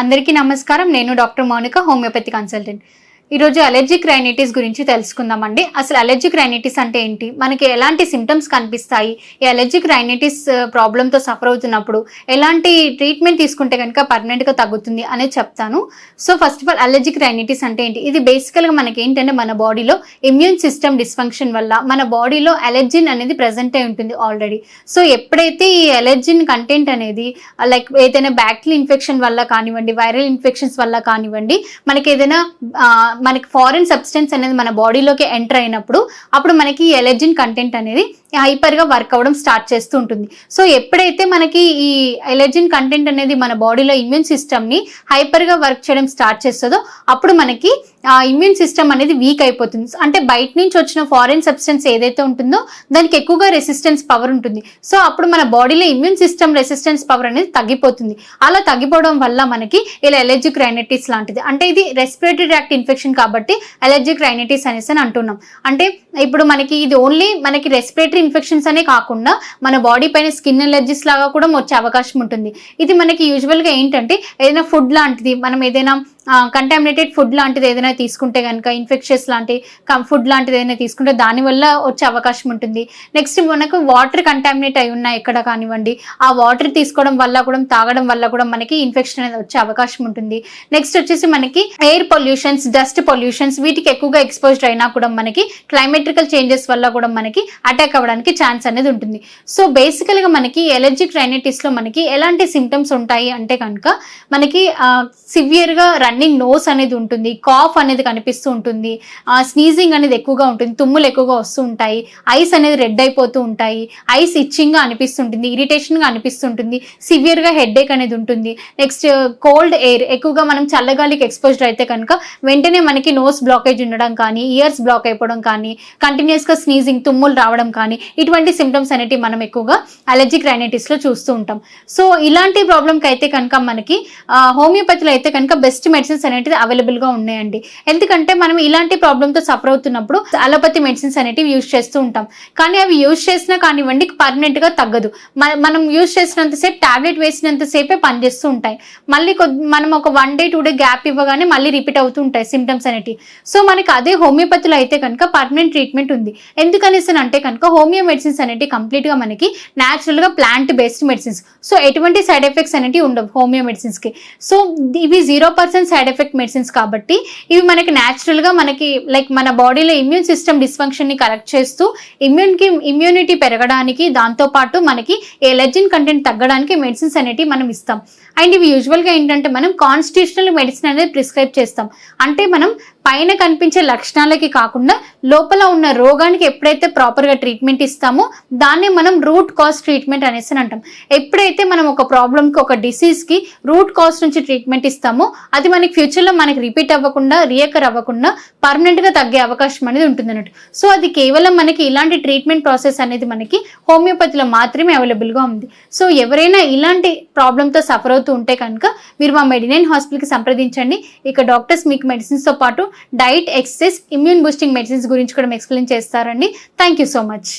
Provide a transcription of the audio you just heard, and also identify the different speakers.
Speaker 1: అందరికీ నమస్కారం. నేను డాక్టర్ మౌనిక హోమియోపతి కన్సల్టెంట్. ఈరోజు అలర్జిక్ రైనైటిస్ గురించి తెలుసుకుందామండి. అసలు అలర్జిక్ రైనైటిస్ అంటే ఏంటి? మనకి ఎలాంటి సిమ్టమ్స్ కనిపిస్తాయి? ఈ అలర్జిక్ రైనైటిస్ ప్రాబ్లంతో సఫర్ అవుతున్నప్పుడు ఎలాంటి ట్రీట్మెంట్ తీసుకుంటే కనుక పర్మనెంట్గా తగ్గుతుంది అనేది చెప్తాను. So first of all allergic rhinitis అంటే ఏంటి? ఇది బేసికల్గా మనకి ఏంటంటే మన బాడీలో ఇమ్యూన్ సిస్టమ్ డిస్ఫంక్షన్ వల్ల మన బాడీలో అలర్జిన్ అనేది ప్రజెంట్ అయి ఉంటుంది ఆల్రెడీ సో ఎప్పుడైతే ఈ అలర్జిన్ కంటెంట్ అనేది లైక్ ఏదైనా బ్యాక్టీరియల్ ఇన్ఫెక్షన్ వల్ల కానివ్వండి వైరల్ ఇన్ఫెక్షన్స్ వల్ల కానివ్వండి మనకి ఏదైనా మనకి ఫారిన్ సబ్స్టెన్స్ అనేది మన బాడీలోకి ఎంటర్ అయినప్పుడు అప్పుడు మనకి ఎలర్జిన్ కంటెంట్ అనేది హైపర్గా వర్క్ అవ్వడం స్టార్ట్ చేస్తూ ఉంటుంది. సో ఎప్పుడైతే మనకి ఈ ఎలర్జిన్ కంటెంట్ అనేది మన బాడీలో ఇమ్యూన్ సిస్టమ్ని హైపర్గా వర్క్ చేయడం స్టార్ట్ చేస్తుందో అప్పుడు మనకి ఇమ్యూన్ సిస్టమ్ అనేది వీక్ అయిపోతుంది. అంటే బయట నుంచి వచ్చిన ఫారిన్ సబ్స్టెన్స్ ఏదైతే ఉంటుందో దానికి ఎక్కువగా రెసిస్టెన్స్ పవర్ ఉంటుంది. సో అప్పుడు మన బాడీలో ఇమ్యూన్ సిస్టమ్ రెసిస్టెన్స్ పవర్ అనేది తగ్గిపోతుంది. అలా తగ్గిపోవడం వల్ల మనకి ఇలా ఎలర్జిక్ రైనటిస్ లాంటిది. అంటే ఇది రెస్పిరేటరీ ట్రాక్ట్ ఇన్ఫెక్షన్ కాబట్టి ఎలర్జిక్ రైనటిస్ అనేసి అని అంటున్నాం. అంటే ఇప్పుడు మనకి ఇది ఓన్లీ మనకి రెస్పిరేటరీ ఇన్ఫెక్షన్స్ అనే కాకుండా మన బాడీ పైన స్కిన్ ఎలర్జీస్ లాగా కూడా వచ్చే అవకాశం ఉంటుంది. ఇది మనకి యూజువల్గా ఏంటంటే ఏదైనా ఫుడ్ లాంటిది మనం ఏదైనా కంటామినేటెడ్ ఫుడ్ లాంటిది ఏదైనా తీసుకుంటే కనుక ఇన్ఫెక్షన్స్ లాంటి ఫుడ్ లాంటిది ఏదైనా తీసుకుంటే దానివల్ల వచ్చే అవకాశం ఉంటుంది. నెక్స్ట్ మనకు వాటర్ కంటామినేట్ అయి ఉన్నాయి ఎక్కడ కానివ్వండి. ఆ వాటర్ తీసుకోవడం వల్ల కూడా తాగడం వల్ల కూడా మనకి ఇన్ఫెక్షన్ అనేది వచ్చే అవకాశం ఉంటుంది. నెక్స్ట్ వచ్చేసి మనకి ఎయిర్ పొల్యూషన్స్ డస్ట్ పొల్యూషన్స్ వీటికి ఎక్కువగా ఎక్స్పోజ్డ్ అయినా కూడా మనకి క్లైమెట్రికల్ చేంజెస్ వల్ల కూడా మనకి అటాక్ అవ్వడానికి ఛాన్స్ అనేది ఉంటుంది. సో బేసికల్గా మనకి ఎలర్జిక్ రైనైటిస్లో మనకి ఎలాంటి సిమ్టమ్స్ ఉంటాయి అంటే కనుక మనకి సివియర్గా రన్నింగ్ నోస్ అనేది ఉంటుంది కాఫ్ అనేది కనిపిస్తూ ఉంటుంది స్నీజింగ్ అనేది ఎక్కువగా ఉంటుంది తుమ్ములు ఎక్కువగా వస్తూ ఉంటాయి ఐస్ అనేది రెడ్ అయిపోతూ ఉంటాయి ఐస్ ఇచ్చింగ్గా అనిపిస్తుంటుంది ఇరిటేషన్గా అనిపిస్తుంటుంది సివియర్గా హెడ్ఏక్ అనేది ఉంటుంది. నెక్స్ట్ కోల్డ్ ఎయిర్ ఎక్కువగా మనం చల్లగాలికి ఎక్స్పోజ్డ్ అయితే కనుక వెంటనే మనకి నోస్ బ్లాకేజ్ ఉండడం కానీ ఇయర్స్ బ్లాక్ అయిపోవడం కానీ కంటిన్యూస్గా స్నీజింగ్ తుమ్ములు రావడం కానీ ఇటువంటి సిమ్టమ్స్ అనేటివి మనం ఎక్కువగా అలర్జిక్ రైనైటిస్లో చూస్తూ ఉంటాం. సో ఇలాంటి ప్రాబ్లంకి అయితే కనుక మనకి హోమియోపతిలో అయితే కనుక బెస్ట్ మెడిసిన్స్ అనేటివి అవైలబుల్గా ఉన్నాయండి. ఎందుకంటే మనం ఇలాంటి ప్రాబ్లంతో సఫర్ అవుతున్నప్పుడు అలోపతి మెడిసిన్స్ అనేటివి యూజ్ చేస్తూ ఉంటాం. కానీ అవి యూజ్ చేసినా కానివ్వండి పర్మనెంట్గా తగ్గదు. మనం యూజ్ చేసినంతసేపు టాబ్లెట్ వేసినంతసేపే పనిచేస్తూ ఉంటాయి. మళ్ళీ కొద్ది మనం ఒక one day two day gap ఇవ్వగానే మళ్ళీ రిపీట్ అవుతూ ఉంటాయి సిమ్టమ్స్ అనేటివి. సో మనకి అదే హోమియోపతిలో అయితే కనుక పర్మనెంట్ ట్రీట్మెంట్ ఉంది. ఎందుకనేసి అంటే కనుక హోమియో మెడిసిన్స్ అనేటివి కంప్లీట్గా మనకి న్యాచురల్గా ప్లాంట్ బేస్డ్ మెడిసిన్స్ సో ఎటువంటి సైడ్ ఎఫెక్ట్స్ అనేటివి ఉండవు హోమియో మెడిసిన్స్కి సో ఇవి zero percent side effect medicines కాబట్టి ఇవి మనకి న్యాచురల్గా మనకి లైక్ మన బాడీలో ఇమ్యూన్ సిస్టమ్ డిస్ఫంక్షన్ని కరెక్ట్ చేస్తూ ఇమ్యూన్కి ఇమ్యూనిటీ పెరగడానికి దాంతోపాటు మనకి ఎలర్జిన్ కంటెంట్ తగ్గడానికి మెడిసిన్స్ అనేటివి మనం ఇస్తాం. అండ్ ఇవి యూజువల్గా ఏంటంటే మనం కాన్స్టిట్యూషనల్ మెడిసిన్ అనేది ప్రిస్క్రైబ్ చేస్తాం. అంటే మనం పైన కనిపించే లక్షణాలకి కాకుండా లోపల ఉన్న రోగానికి ఎప్పుడైతే ప్రాపర్గా ట్రీట్మెంట్ ఇస్తామో దాన్నే మనం రూట్ కాజ్ ట్రీట్మెంట్ అనేసి అంటాం. ఎప్పుడైతే మనం ఒక ప్రాబ్లంకి ఒక డిసీజ్కి రూట్ కాజ్ నుంచి ట్రీట్మెంట్ ఇస్తామో అది మనకి ఫ్యూచర్లో మనకి రిపీట్ అవ్వకుండా రియకర్ అవ్వకుండా పర్మనెంట్గా తగ్గే అవకాశం అనేది ఉంటుంది అన్నట్టు. సో అది కేవలం మనకి ఇలాంటి ట్రీట్మెంట్ ప్రాసెస్ అనేది మనకి హోమియోపతిలో మాత్రమే అవైలబుల్గా ఉంది. సో ఎవరైనా ఇలాంటి ప్రాబ్లంతో సఫర్ అవుతూ ఉంటే కనుక మీరు మా మెడినైన్ హాస్పిటల్కి సంప్రదించండి. ఇక డాక్టర్స్ మీకు మెడిసిన్స్తో పాటు diet exercise immune boosting medicines గురించి కూడా ఎక్స్ప్లెయిన్ చేస్తారండి. Thank you so much